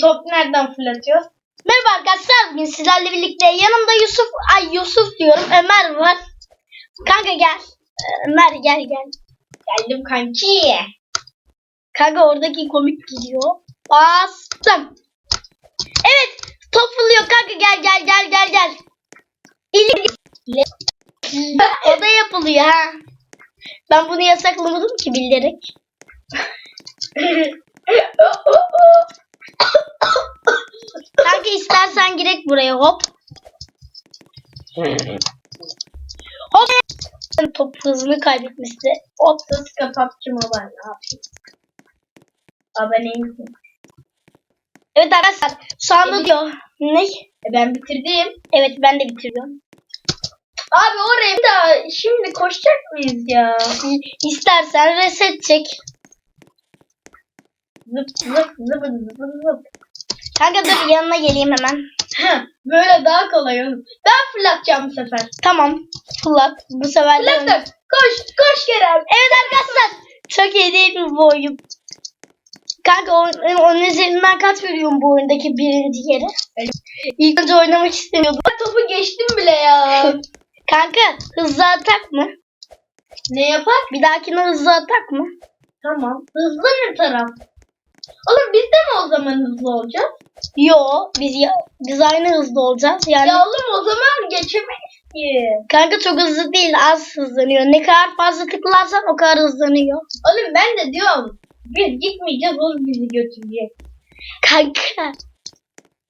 Top nereden fırlatıyor? Merhaba arkadaşlar bugün sizlerle birlikte yanımda Yusuf ay Yusuf diyorum Ömer var. Kanka gel. Ee, Ömer gel gel. Geldim kanki. Kanka oradaki komik gidiyor. Bastım. Evet top fırlıyor kanka gel gel gel gel gel. İli- o da yapılıyor ha. Ben bunu yasaklamadım ki bilerek. Kanka istersen girek buraya hop. Hop. Top hızını kaybetmesi. Hop. Sıska PUBG Mobile ne yapayım? Aboneyim. Evet arkadaşlar şu anda diyor. Ne? E ben bitirdim. Evet ben de bitiriyorum. Abi oraya da şimdi koşacak mıyız ya? İstersen reset çek. Zıp zıp zıp zıp zıp. Kanka dur yanına geleyim hemen. Böyle daha kolay olur. Ben fırlatacağım bu sefer. Tamam. Fırlat. Bu sefer de... Fırlattım. Koş koş Kerem. Evet arkadaşlar. Çok iyi değil mi bu oyun? Kanka onun, onun üzerinden kaç veriyorum bu oyundaki birinci yere? İlk önce oynamak istemiyordum. Topu geçtim bile ya. Kanka hızlı atak mı? ne yapar? Bir dahakine hızlı atak mı? Tamam. Hızlı ne taraf? Oğlum biz de mi o zaman hızlı olacağız? Yo biz ya, biz aynı hızda olacağız. Yani Ya oğlum o zaman geçemeyiz ki. kanka çok hızlı değil az hızlanıyor. Ne kadar fazla tıklarsan o kadar hızlanıyor. Oğlum ben de diyorum. Biz gitmeyeceğiz o bizi götürecek. Kanka.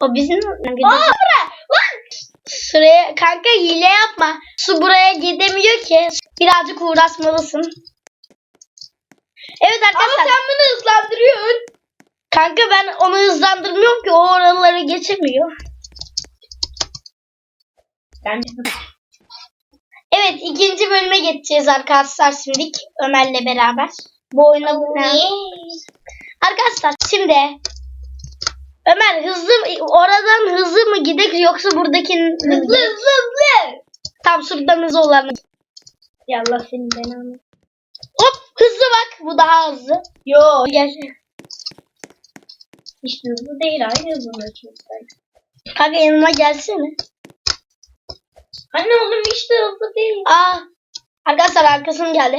O bizim Aa bırak lan. Sıraya kanka hile yapma. Su buraya gidemiyor ki. Birazcık uğraşmalısın. Evet Ama arkadaşlar. sen bunu hızlandırıyorsun. Kanka ben onu hızlandırmıyorum ki o oraları geçemiyor. Ben Evet ikinci bölüme geçeceğiz arkadaşlar şimdi Ömer'le beraber. Bu oyuna Arkadaşlar şimdi Ömer hızlı mı- oradan hızlı mı gidek yoksa buradaki hızlı hızlı hızlı. Tam şuradan hızlı olan. Ya Allah senin belanı. Hop hızlı bak bu daha hızlı. Yo Gel. Hiç hızlı değil aynı hızlı çocuklar. Kanka yanıma gelsene. Anne oğlum hiç de hızlı değil. Aa arkadaşlar arkasım geldi.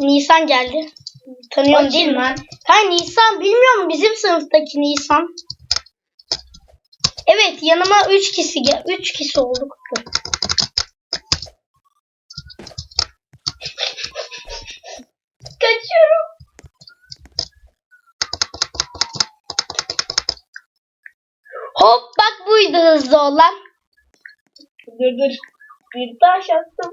Nisan geldi. Tanıyorum değil mi? lan? Ha Nisan bilmiyor musun? Bizim sınıftaki Nisan. Evet yanıma 3 kişi gel 3 kişi olduk. Kaçıyorum. Hop bak hızlı olan. Dur dur. Bir taş attım.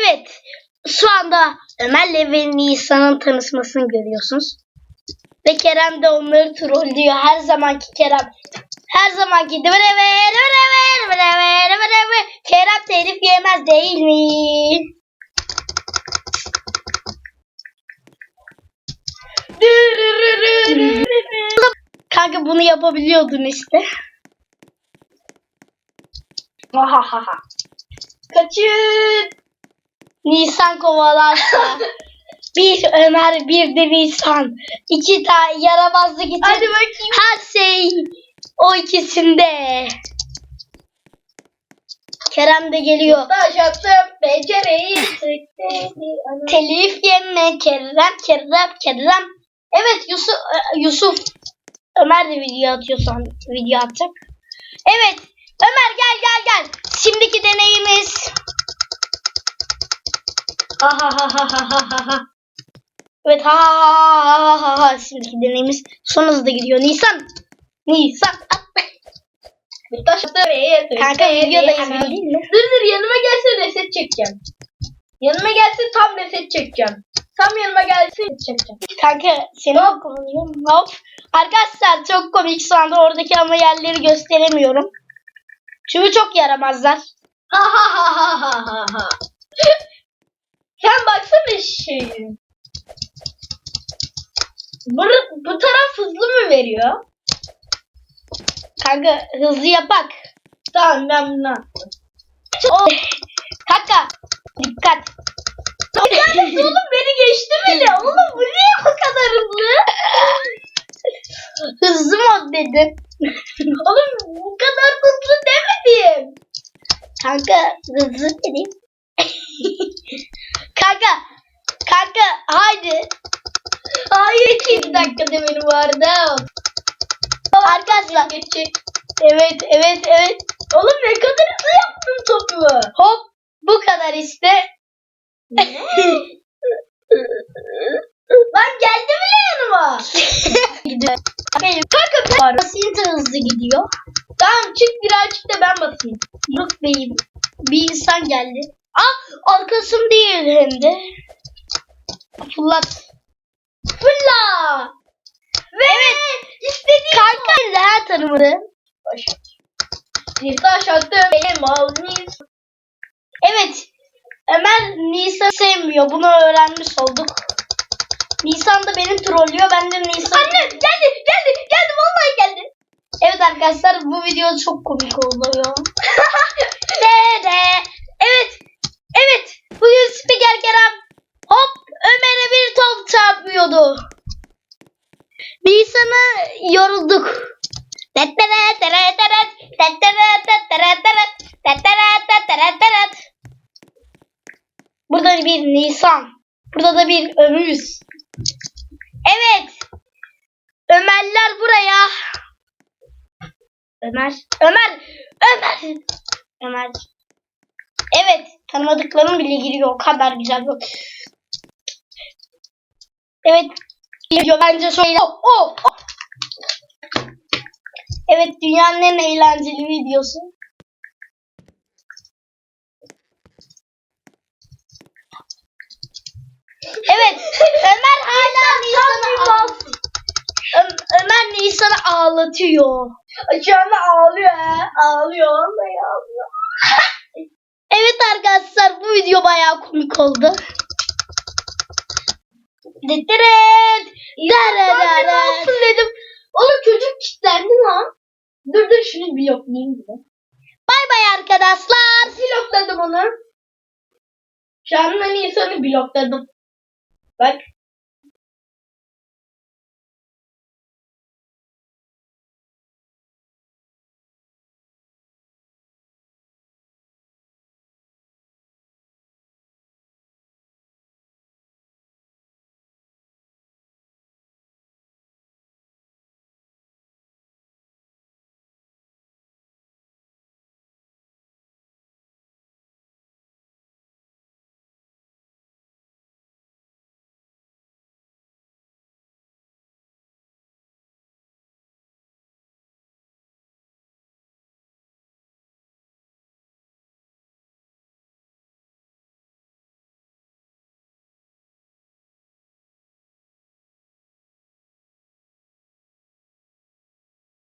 Evet şu anda Ömer'le ve Nisan'ın tanışmasını görüyorsunuz. Ve Kerem de onları trollüyor. Her zamanki Kerem. Her zamanki. Kerem telif yemez değil mi? Kanka bunu yapabiliyordun işte. Kaçın. Nisan kovalarsa. bir Ömer bir de Nisan. İki tane yaramazlık için. Hadi bakayım. Her o ikisinde. Kerem de geliyor. Taş attım. Pencereyi. Telif yeme Kerem Kerem Kerem. Evet Yusuf e, Yusuf Ömer de video atıyor son video atacak. Evet Ömer gel gel gel. Şimdiki deneyimiz. Ahahahahaha. Evet ha ha ha ha ha. Şimdiki deneyimiz son hızda gidiyor. Nisan. Nisan. taş attım. Kanka videodayız değil mi? Dur dur yanıma gelsin reset çekeceğim. Yanıma gelsin tam reset çekeceğim. Tam yanıma gelsin reset çekeceğim. Kanka seni hop. hop. Arkadaşlar çok komik şu anda oradaki ama yerleri gösteremiyorum. Çünkü çok yaramazlar. Ha ha ha ha ha ha ha. Sen baksana şey. Bu, bu taraf hızlı mı veriyor? Kanka hızlı yapak. Tamam ben bunu attım. O kanka dikkat. Neredesin oğlum beni geçti bile. Oğlum bu niye bu kadar hızlı? Hızlı mod dedim. Oğlum bu kadar hızlı demedim. Kanka hızlı dedim. kanka kanka haydi. Hayır iki dakika demedim bu arada. Arkadaşlar Geçecek. evet evet evet. Oğlum ne kadar hızlı yaptın topu. Hop bu kadar işte. Lan geldi bile yanıma. Gidiyor. Kanka ben basayım da hızlı gidiyor. Tamam çık birazcık da ben basayım. Yok beyim. Bir insan geldi. Ah arkasım değil hem de. Fırlat. Fırla. Ve istediğim Kanka her tanımadı. Bir taş attım benim avnis. Evet. Ömer Nisan sevmiyor. Bunu öğrenmiş olduk. Nisan da beni trollüyor. Ben de Nisan... Anne geldi geldi geldi vallahi geldi. Evet arkadaşlar bu video çok komik oluyor. Dede. Evet. Evet. Bugün spiker Kerem hop Ömer'e bir top çarpıyordu. Nisan'a yorulduk. Burada bir Nisan. Burada da bir Ömür. Evet. Ömerler buraya. Ömer. Ömer. Ömer. Ömer. Evet. Tanımadıklarım bile giriyor. O kadar güzel bu. Evet. Giriyor bence şöyle. Oh, oh, oh. Evet dünyanın en eğlenceli videosu. Evet. Ömer hala Nisan'ı Ömer Nisan'ı ağlatıyor. Şu anda ağlıyor ha. Ağlıyor vallahi ağlıyor. Evet arkadaşlar bu video bayağı komik oldu. Dıttırıt. Ben bir olsun dedim. Oğlum çocuk kilitlendi lan. Dur dur şunu bir de. Bay bay arkadaşlar. Blokladım onu. Şu anda Nisan'ı blokladım. Bak